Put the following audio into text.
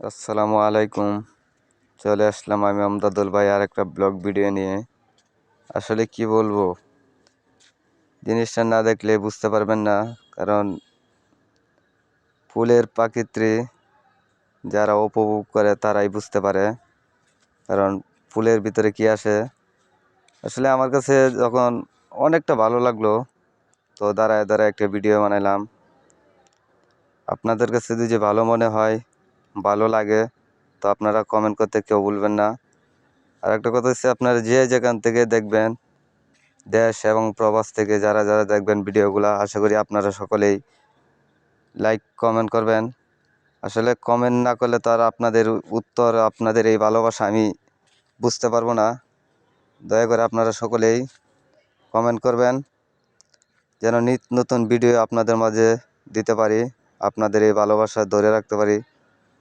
আসসালামু আলাইকুম। চলে আসলাম আমি আমদাদুল ভাই আর একটা ব্লগ ভিডিও নিয়ে। আসলে কি বলব? জিনিসটা না দেখলে বুঝতে পারবেন না, কারণ ফুলের প্রাকৃতি যারা উপভোগ করে তারাই বুঝতে পারে, কারণ ফুলের ভিতরে কি আসে? আসলে আমার কাছে যখন অনেকটা ভালো লাগল, তো দাঁড়ায় দাঁড়ায় একটা ভিডিও বানাইলাম। আপনাদের কাছে যদি ভালো মনে হয় ভালো লাগে। তো আপনারা কমেন্ট করতে কেউ ভুলবেন না। আর একটা কথা হচ্ছে আপনারা যে যেখান থেকে দেখবেন দেশ এবং প্রবাস থেকে যারা যারা দেখবেন ভিডিওগুলো, আশা করি আপনারা সকলেই লাইক কমেন্ট করবেন। আসলে কমেন্ট না করলে তো আর আপনাদের উত্তর, আপনাদের এই ভালোবাসা আমি বুঝতে পারব না। দয়া করে আপনারা সকলেই কমেন্ট করবেন। যেন নিত, নতুন ভিডিও আপনাদের মাঝে দিতে পারি, আপনাদের এই ভালোবাসা ধরে রাখতে পারি।